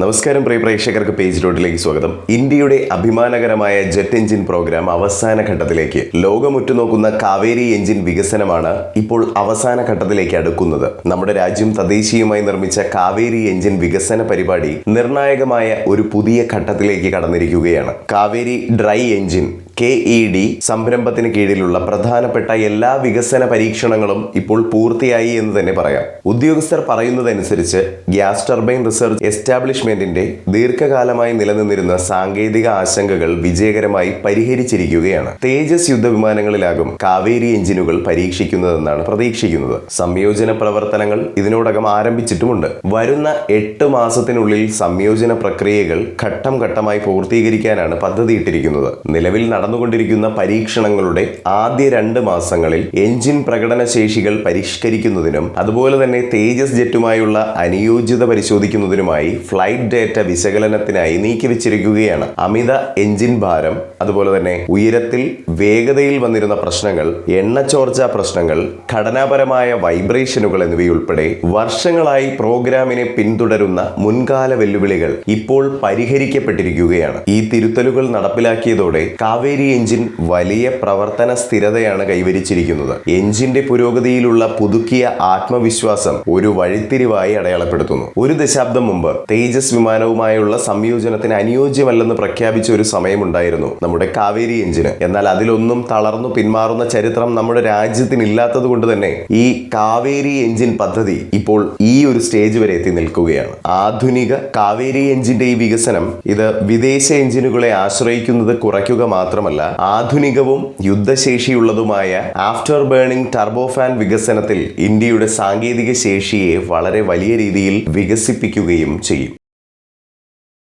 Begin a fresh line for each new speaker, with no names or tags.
നമസ്കാരം പ്രിയ പ്രേക്ഷകർക്ക് പേജ് റോഡിലേക്ക് സ്വാഗതം. ഇന്ത്യയുടെ അഭിമാനകരമായ ജെറ്റ് എഞ്ചിൻ പ്രോഗ്രാം അവസാന ഘട്ടത്തിലേക്ക് ലോകം ഉറ്റുനോക്കുന്ന കാവേരി എഞ്ചിൻ വികസനമാണ് ഇപ്പോൾ അവസാന ഘട്ടത്തിലേക്ക് അടുക്കുന്നത്. നമ്മുടെ രാജ്യം തദ്ദേശീയമായി നിർമ്മിച്ച കാവേരി എഞ്ചിൻ വികസന പരിപാടി നിർണായകമായ ഒരു പുതിയ ഘട്ടത്തിലേക്ക് കടന്നിരിക്കുകയാണ്. Kaveri dry engine K E D സംരംഭത്തിന് കീഴിലുള്ള പ്രധാനപ്പെട്ട എല്ലാ വികസന പരീക്ഷണങ്ങളും ഇപ്പോൾ പൂർത്തിയായി എന്ന് തന്നെ പറയാം. ഉദ്യോഗസ്ഥർ പറയുന്നതനുസരിച്ച് ഗ്യാസ് ടർബൈൻ റിസർച്ച് എസ്റ്റാബ്ലിഷ്മെന്റിന്റെ ദീർഘകാലമായി നിലനിന്നിരുന്ന സാങ്കേതിക ആശങ്കകൾ വിജയകരമായി പരിഹരിച്ചിരിക്കുകയാണ്. തേജസ് യുദ്ധവിമാനങ്ങളിലാകും കാവേരി എഞ്ചിനുകൾ പരീക്ഷിക്കുന്നതെന്നാണ് പ്രതീക്ഷിക്കുന്നത്. സംയോജന പ്രവർത്തനങ്ങൾ ഇതിനോടകം ആരംഭിച്ചിട്ടുമുണ്ട്. വരുന്ന എട്ട് മാസത്തിനുള്ളിൽ സംയോജന പ്രക്രിയകൾ ഘട്ടം ഘട്ടമായി പൂർത്തീകരിക്കാനാണ് പദ്ധതിയിട്ടിരിക്കുന്നത്. നിലവിൽ നടന്നുകൊണ്ടിരിക്കുന്ന പരീക്ഷണങ്ങളുടെ ആദ്യ രണ്ട് മാസങ്ങളിൽ എഞ്ചിൻ പ്രകടന ശേഷികൾ പരിഷ്കരിക്കുന്നതിനും അതുപോലെ തന്നെ തേജസ് ജെറ്റുമായുള്ള അനുയോജ്യത പരിശോധിക്കുന്നതിനുമായി ഫ്ലൈറ്റ് ഡേറ്റ വിശകലനത്തിനായി നീക്കിവെച്ചിരിക്കുകയാണ്. അമിത എഞ്ചിൻ ഭാരം അതുപോലെ തന്നെ ഉയരത്തിൽ വേഗതയിൽ വന്നിരുന്ന പ്രശ്നങ്ങൾ എണ്ണ എണ്ണച്ചോർച്ച പ്രശ്നങ്ങൾ ഘടനാപരമായ വൈബ്രേഷനുകൾ എന്നിവയുൾപ്പെടെ വർഷങ്ങളായി പ്രോഗ്രാമിനെ പിന്തുടരുന്ന മുൻകാല വെല്ലുവിളികൾ ഇപ്പോൾ പരിഹരിക്കപ്പെട്ടിരിക്കുകയാണ്. ഈ തിരുത്തലുകൾ നടപ്പിലാക്കിയതോടെ കാവേരി എഞ്ചിൻ വലിയ പ്രവർത്തന സ്ഥിരതയാണ് കൈവരിച്ചിരിക്കുന്നത്. എഞ്ചിന്റെ പുരോഗതിയിലുള്ള പുതുക്കിയ ആത്മവിശ്വാസം ഒരു വഴിത്തിരിവായി അടയാളപ്പെടുത്തുന്നു. ഒരു ദശാബ്ദം മുമ്പ് തേജസ് വിമാനവുമായുള്ള സംയോജനത്തിന് അനുയോജ്യമല്ലെന്ന് പ്രഖ്യാപിച്ച ഒരു സമയമുണ്ടായിരുന്നു നമ്മുടെ കാവേരി എഞ്ചിന്. എന്നാൽ അതിലൊന്നും തളർന്നു പിന്മാറുന്ന ചരിത്രം നമ്മുടെ രാജ്യത്തിനില്ലാത്തത് കൊണ്ട് തന്നെ ഈ കാവേരി എഞ്ചിൻ പദ്ധതി ഇപ്പോൾ ഈ ഒരു സ്റ്റേജ് വരെ എത്തി നിൽക്കുകയാണ്. ആധുനിക കാവേരി എഞ്ചിന്റെ ഈ വികസനം ഇത് വിദേശ എഞ്ചിനുകളെ ആശ്രയിക്കുന്നത് കുറയ്ക്കുക മാത്രമല്ല ആധുനികവും യുദ്ധശേഷിയുള്ളതുമായ ആഫ്റ്റർ ബേണിംഗ് ടർബോഫാൻ വികസനത്തിൽ ഇന്ത്യയുടെ സാങ്കേതിക ശേഷിയെ വളരെ വലിയ രീതിയിൽ വികസിപ്പിക്കുകയും ചെയ്യും.